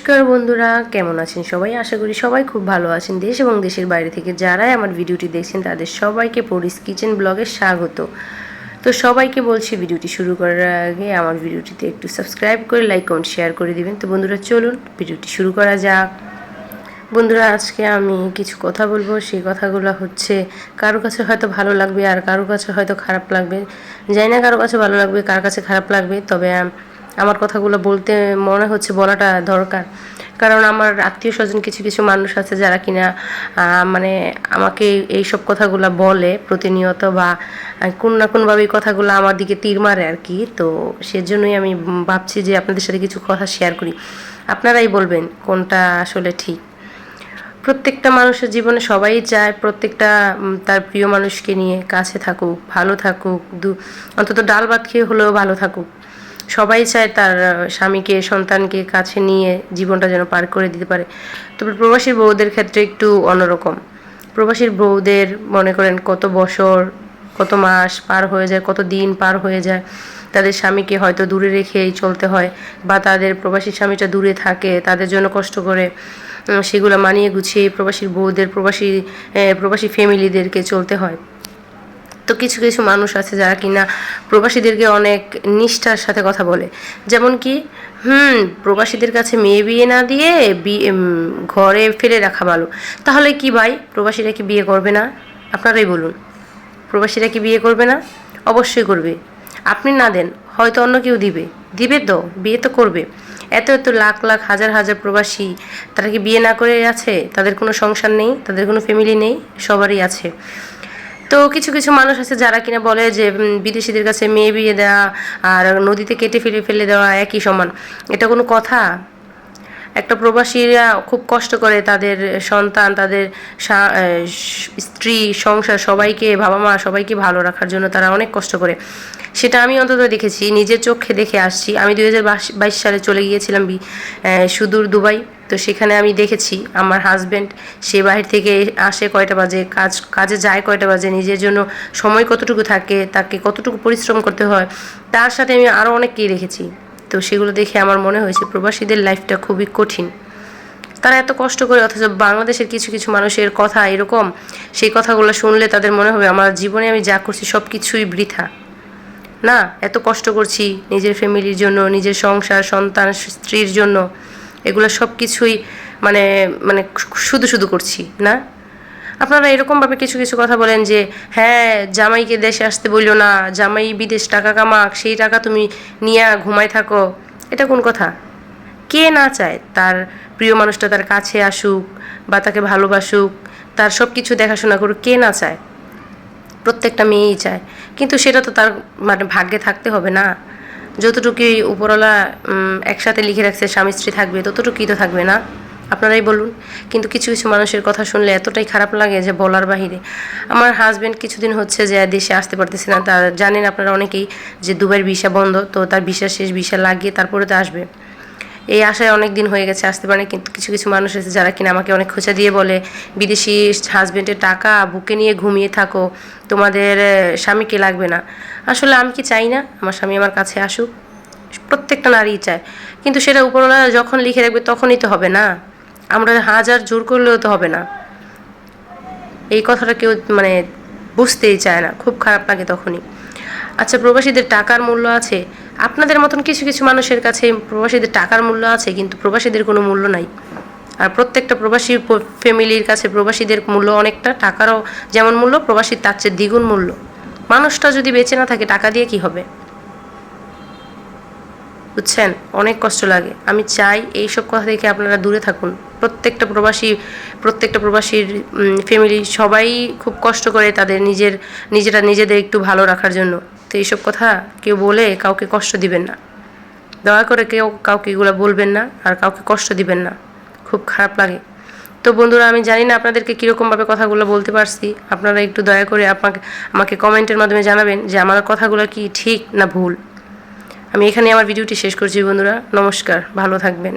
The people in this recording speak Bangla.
নমস্কার বন্ধুরা, কেমন আছেন সবাই? আশা করি সবাই খুব ভালো আছেন। দেশ এবং দেশের বাইরে থেকে যারাই আমার ভিডিওটি দেখছেন, তাদের সবাইকে পরিস কিচেন ব্লগে স্বাগত। তো সবাইকে বলছি, ভিডিওটি শুরু করার আগে আমার ভিডিওটিতে একটু সাবস্ক্রাইব করে লাইক কমেন্ট শেয়ার করে দিবেন। তো বন্ধুরা, চলুন ভিডিওটি শুরু করা যাক। বন্ধুরা, আজকে আমি কিছু কথা বলব। সেই কথাগুলো হচ্ছে, কারও কাছে হয়তো ভালো লাগবে আর কারও কাছে হয়তো খারাপ লাগবে। জানি না কারও কাছে ভালো লাগবে, কার কাছে খারাপ লাগবে, তবে আমার কথাগুলো বলতে মনে হচ্ছে বলাটা দরকার। কারণ আমার আত্মীয় স্বজন কিছু কিছু মানুষ আছে যারা কিনা মানে আমাকে এই সব কথাগুলো বলে প্রতিনিয়ত বা কোন না কোনোভাবে এই কথাগুলো আমার দিকে তীর মারে আর কি। তো সেজন্যই আমি ভাবছি যে আপনাদের সাথে কিছু কথা শেয়ার করি। আপনারাই বলবেন কোনটা আসলে ঠিক। প্রত্যেকটা মানুষের জীবনে সবাই চায় প্রত্যেকটা তার প্রিয় মানুষকে নিয়ে কাছে থাকুক, ভালো থাকুক, দু, অন্তত ডাল ভাত খেয়ে হলেও ভালো থাকুক। সবাই চায় তার স্বামীকে, সন্তানকে কাছে নিয়ে জীবনটা যেন পার করে দিতে পারে। তবে প্রবাসী বউদের ক্ষেত্রে একটু অন্যরকম। প্রবাসীর বউদের মনে করেন কত বছর, কত মাস পার হয়ে যায়, কত দিন পার হয়ে যায়। তাদের স্বামীকে হয়তো দূরে রেখেই চলতে হয় বা তাদের প্রবাসী স্বামীটা দূরে থাকে তাদের জন্য কষ্ট করে সেগুলো মানিয়ে গুছিয়ে প্রবাসীর বউদের, প্রবাসী প্রবাসী ফ্যামিলিদেরকে চলতে হয়। তো কিছু কিছু মানুষ আছে যারা কিনা প্রবাসীদেরকে অনেক নিষ্ঠার সাথে কথা বলে। যেমন কি, হুম, প্রবাসীদের কাছে মেয়ে বিয়ে না দিয়ে বিয়ে ঘরে ফেলে রাখা ভালো। তাহলে কি ভাই, প্রবাসীরা কি বিয়ে করবে না? আপনারাই বলুন। প্রবাসীরা কি বিয়ে করবে না? অবশ্যই করবে। আপনি না দেন, হয়তো অন্য কেউ দিবে। দিবে তো, বিয়ে তো করবে। এত এত লাখ লাখ, হাজার হাজার প্রবাসী, তারা কি বিয়ে না করে আছে? তাদের কোনো সংসার নেই? তাদের কোনো ফ্যামিলি নেই? সবারই আছে। তো কিছু কিছু মানুষ আছে যারা কিনা বলে যে বিদেশিদের কাছে মেয়ে বিয়ে দেওয়া আর নদীতে কেটে ফেলে ফেলে দেওয়া একই সমান। এটা কোনো কথা? একটা প্রবাসীরা খুব কষ্ট করে তাদের সন্তান, তাদের স্ত্রী, সংসার সবাইকে, বাবা মা সবাইকে ভালো রাখার জন্য তারা অনেক কষ্ট করে। সেটা আমি অন্তত দেখেছি, নিজের চোখে দেখে আসছি। আমি দুই বাইশ সালে চলে গিয়েছিলাম বি সুদূর দুবাই। তো সেখানে আমি দেখেছি আমার হাজব্যান্ড সে বাহির থেকে আসে কয়টা বাজে, কাজ, কাজে যায় কয়টা বাজে, নিজের জন্য সময় কতটুকু থাকে, তাকে কতটুকু পরিশ্রম করতে হয়, তার সাথে আমি আরও অনেককেই দেখেছি। তো সেগুলো দেখে আমার মনে হয়েছে প্রবাসীদের লাইফটা খুবই কঠিন। তারা এত কষ্ট করে অথচ বাংলাদেশের কিছু কিছু মানুষের কথা এরকম, সেই কথাগুলো শুনলে তাদের মনে হবে, আমার জীবনে আমি যা করছি সব কিছুই বৃথা। না, এত কষ্ট করছি নিজের ফ্যামিলির জন্য, নিজের সংসার, সন্তান, স্ত্রীর জন্য, এগুলো সব কিছুই মানে মানে শুধু শুধু করছি, না? আপনারা এরকমভাবে কিছু কিছু কথা বলেন যে হ্যাঁ জামাইকে দেশে আসতে বলল না, জামাই বিদেশ টাকা কামাক, সেই টাকা তুমি নিয়ে ঘুমায় থাকো। এটা কোন কথা? কে না চায় তার প্রিয় মানুষটা তার কাছে আসুক বা তাকে ভালোবাসুক, তার সব কিছু দেখাশোনা করুক, কে না চায়? প্রত্যেকটা মেয়েই চায়। কিন্তু সেটা তো তার মানে ভাগ্যে থাকতে হবে না। যতটুকুই উপরওয়ালা একসাথে লিখে রাখছে স্বামী স্ত্রী থাকবে, ততটুকুই তো থাকবে না। আপনারাই বলুন। কিন্তু কিছু কিছু মানুষের কথা শুনলে এতটাই খারাপ লাগে যে বলার বাহিরে। আমার হাজব্যান্ড কিছুদিন হচ্ছে যে দেশে আসতে পারতেছে না। তার জানেন আপনারা অনেকেই যে দুবাইয়ের ভিসা বন্ধ, তো তার ভিসা শেষ, ভিসা লাগিয়ে তারপরে তো আসবে। এই আশায় অনেক দিন হয়ে গেছে, আসতে পারে কিন্তু কিছু কিছু মানুষ আছে যারা কিনা আমাকে অনেক খোঁচা দিয়ে বলে, বিদেশি হাজব্যান্ডের টাকা বুকে নিয়ে ঘুমিয়ে থাকো। তোমাদের স্বামীকে লাগবে না। আসলে আমি কি চাই না? আমার স্বামী আমার কাছে আসুক। প্রত্যেকটা নারী চায়। কিন্তু সেটা উপরওয়ালা যখন লিখে রাখবে তখনই তো হবে না। আমরা হাজার জোর করলেও তো হবে না। এই কথাটা কেউ মানে বুঝতেই চায় না। খুব খারাপ লাগে তখনই। আচ্ছা প্রবাসীদের টাকার মূল্য আছে। আপনাদের মতন কিছু কিছু মানুষের কাছে প্রবাসীদের টাকার মূল্য আছে, কিন্তু প্রবাসীদের কোনো মূল্য নাই। আর প্রত্যেকটা প্রবাসী ফ্যামিলির কাছে প্রবাসীদের মূল্য অনেকটা, টাকারও যেমন মূল্য, প্রবাসীর তার চেয়ে দ্বিগুণ মূল্য। মানুষটা যদি বেঁচে না থাকে, টাকা দিয়ে কি হবে? বুঝছেন? অনেক কষ্ট লাগে। আমি চাই এই সব কথা থেকে আপনারা দূরে থাকুন। প্রত্যেকটা প্রবাসী, প্রত্যেকটা প্রবাসীর ফ্যামিলি সবাই খুব কষ্ট করে তাদের নিজের, নিজেরা নিজেদের একটু ভালো রাখার জন্য। তো এইসব কথা কেউ বলে কাউকে কষ্ট দিবেন না। দয়া করে কেউ কাউকে এগুলো বলবেন না আর কাউকে কষ্ট দিবেন না। খুব খারাপ লাগে। তো বন্ধুরা, আমি জানি না আপনাদেরকে কীরকমভাবে কথাগুলো বলতে পারছি। আপনারা একটু দয়া করে আপনাকে আমাকে কমেন্টের মাধ্যমে জানাবেন যে আমার কথাগুলো কি ঠিক না ভুল। আমি এখানে আমার ভিডিওটি শেষ করছি বন্ধুরা। নমস্কার ভালো থাকবেন।